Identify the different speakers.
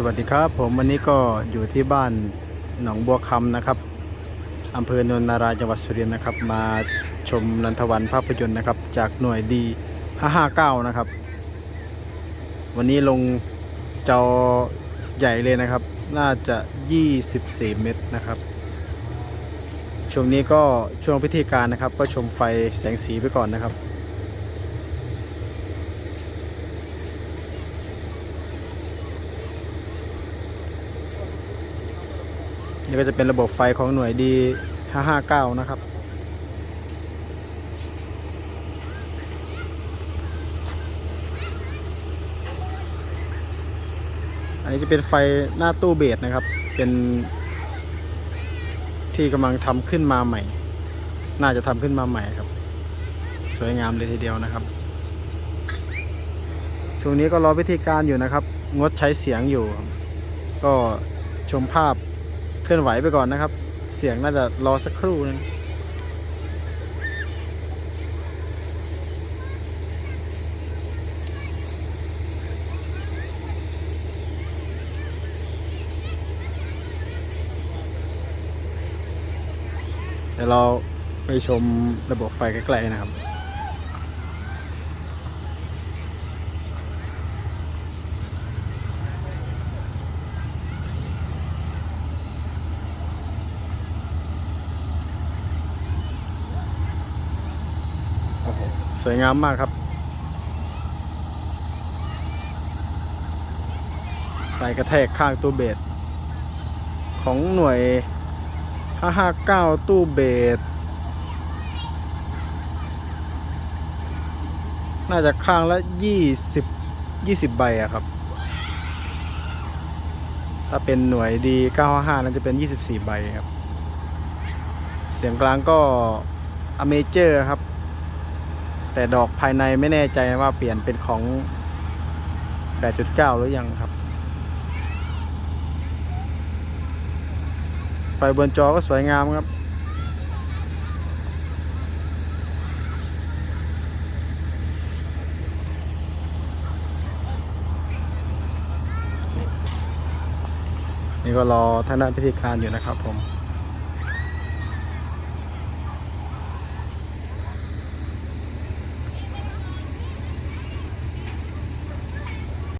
Speaker 1: สวัสดีครับ ผมวันนี้ก็อยู่ที่บ้านหนองบัวคำนะครับอำเภอโนนนาราจังหวัดสุรินทร์นะครับ มาชมนันทวันภาพยนตร์นะครับ จากหน่วยดี559 นะครับ วันนี้ลงจอใหญ่เลยนะครับ น่าจะ 24 เมตรนะครับ ช่วงนี้ก็ช่วงพิธีการนะครับ ก็ชมไฟแสงสีไปก่อนนะครับ นี่ก็จะเป็นระบบไฟของหน่วยดี 559 นะครับ อันนี้จะเป็นไฟหน้าตู้เบสนะครับ เป็นที่กำลังทำขึ้นมาใหม่ น่าจะทำขึ้นมาใหม่ครับ สวยงามเลยทีเดียวนะครับ ช่วงนี้ก็รอวิธีการอยู่นะครับ งดใช้เสียงอยู่ ก็ชมภาพ เคลื่อนไหวไปก่อนนะครับ เสียงน่าจะรอสักครู่นึงเดี๋ยวเราไปชมระบบไฟใกล้ๆนะครับ สวยงามมากครับไฟกระแทกข้างตู้เบสของหน่วย 559 ตู้เบสน่าจะข้างละ 20 20 ใบอะครับ ถ้าเป็นหน่วยดี955น่าจะเป็น 24 ใบครับ เสียงกลางก็อเมเจอร์ครับ แต่ดอกภายในไม่แน่ใจว่าเปลี่ยนเป็นของ 8.9 หรือยังครับ ไฟบนจอก็สวยงามครับ นี่ก็รอทางด้านพิธีการอยู่นะครับผม